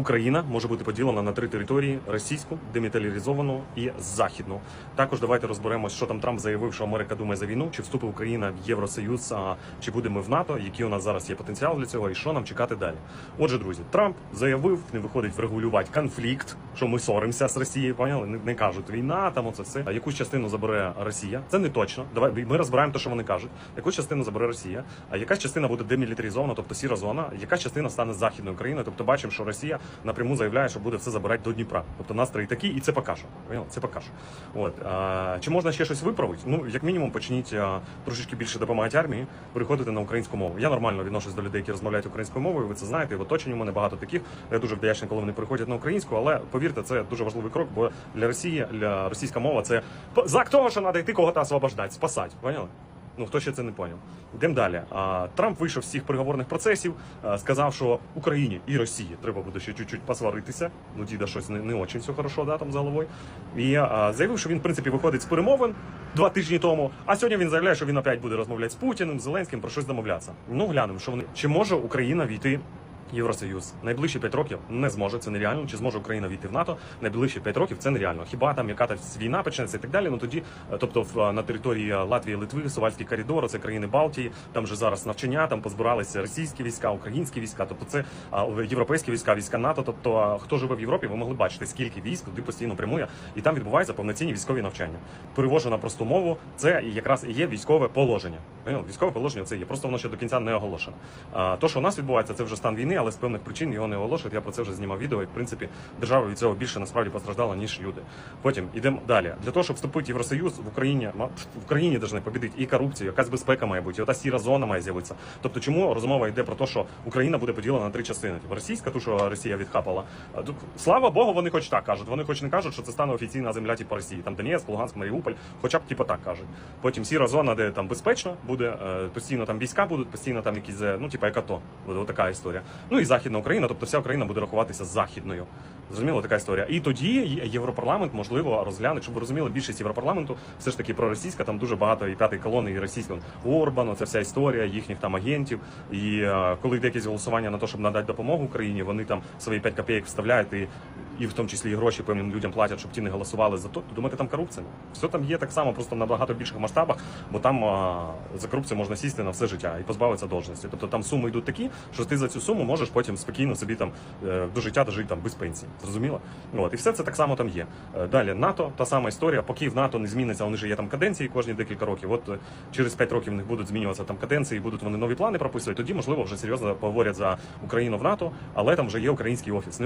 Україна може бути поділена на три території: російську, демілітаризовану і західну. Також давайте розберемось, що там Трамп заявив, що Америка думає за війну, чи вступить Україна в Євросоюз, а чи буде ми в НАТО, який у нас зараз є потенціал для цього, і що нам чекати далі. Отже, друзі, Трамп заявив, не виходить врегулювати конфлікт, що ми соримося з Росією. Поняли? Не, не кажуть війна, там оце все. А якусь частину забере Росія. Це не точно. Давай ми розбираємо те, що вони кажуть. Яку частину забере Росія, а якась частина буде демілітаризована, тобто сіра зона, якась частина стане західною Україною. Тобто бачимо, що Росія напряму заявляє, що буде все забирати до Дніпра. Тобто настрої такі, і це покаже. Це покаже. От а, чи можна ще щось виправити? Ну як мінімум, почніть а, трошечки більше допомагати армії, переходити на українську мову. Я нормально відношусь до людей, які розмовляють українською мовою. Ви це знаєте. В оточенні у мене багато таких. Я дуже вдячний, коли вони переходять на українську, але повірте, це дуже важливий крок, бо для Росії, для російська мова це знак того, що треба йти кого-то освобождати, спасати. Поняли? Ну хто ще це не поняв? Йдемо далі. А, Трамп вийшов з цих переговорних процесів, а, сказав, що Україні і Росії треба буде ще чуть-чуть посваритися. Ну діда щось не, не очень все хорошо, да, там за головою. І а, заявив, що він в принципі виходить з перемовин два тижні тому. А сьогодні він заявляє, що він опять буде розмовляти з Путіним, з Зеленським про щось домовлятися. Ну глянемо, що вони чи може Україна війти. Євросоюз найближчі 5 років не зможе, це нереально. Чи зможе Україна війти в НАТО? Найближчі 5 років це нереально. Хіба там яка війна почнеться і так далі? Ну тоді, е, тобто, в на території Латвії, Литви, Сувальський коридор, це країни Балтії. Там же зараз навчання, там позбиралися російські війська, українські війська, тобто це європейські війська, війська НАТО. Тобто, хто живе в Європі, ви могли бачити, скільки військ туди постійно прямує, і там відбуваються повноцінні військові навчання. Перевожу на просту мову. Це якраз і є військове положення. Військове положення це є. Просто воно ще до кінця не оголошено. То, що у нас відбувається, це вже стан війни, але з певних причин його не оголошують. Я про це вже знімав відео. І в принципі держава від цього більше насправді постраждала, ніж люди. Потім ідемо далі. Для того, щоб вступити в Євросоюз в Україні, в Україні повинні побідити і корупцію, якась безпека має бути, і ота сіра зона має з'явитися. Тобто, чому розмова йде про те, що Україна буде поділена на три частини? Типу російська, ту, що Росія відхапала. Слава Богу, вони хоч так кажуть. Вони хоч не кажуть, що це стане офіційна земля, типу Росії. Там Донецьк, Луганськ, Маріуполь, хоча б типу так кажуть. Потім сіра зона, де там безпечно буде, е, постійно там війська будуть, постійно там якісь, е, ну типу як АТО. Буде така історія. Ну і Західна Україна, тобто вся Україна буде рахуватися західною. Зрозуміло, така історія. І тоді Європарламент можливо розгляне, щоб ви розуміли, більшість європарламенту все ж таки проросійська, там дуже багато і п'ятої колони, і російська Орбан, це вся історія їхніх там агентів. І е, коли йде якесь голосування на те, щоб надати допомогу Україні, вони там свої 5 копійок вставляють і, і в тому числі і гроші певним людям платять, щоб ті не голосували за то. Думаєте, там корупція? Все там є так само, просто на набагато більших масштабах, бо там а, за корупцію можна сісти на все життя і позбавитися должності. Тобто там суми йдуть такі, що ти за цю суму можеш потім спокійно собі там е, до життя дожити там без пенсії. Зрозуміло? От і все це так само там є. Е, Далі НАТО, та сама історія. Поки в НАТО не зміниться, вони ж є там каденції кожні декілька років. От е, через 5 років в них будуть змінюватися там каденції, будуть вони нові плани прописувати. Тоді можливо вже серйозно поговорять за Україну в НАТО, але там вже є український офіс.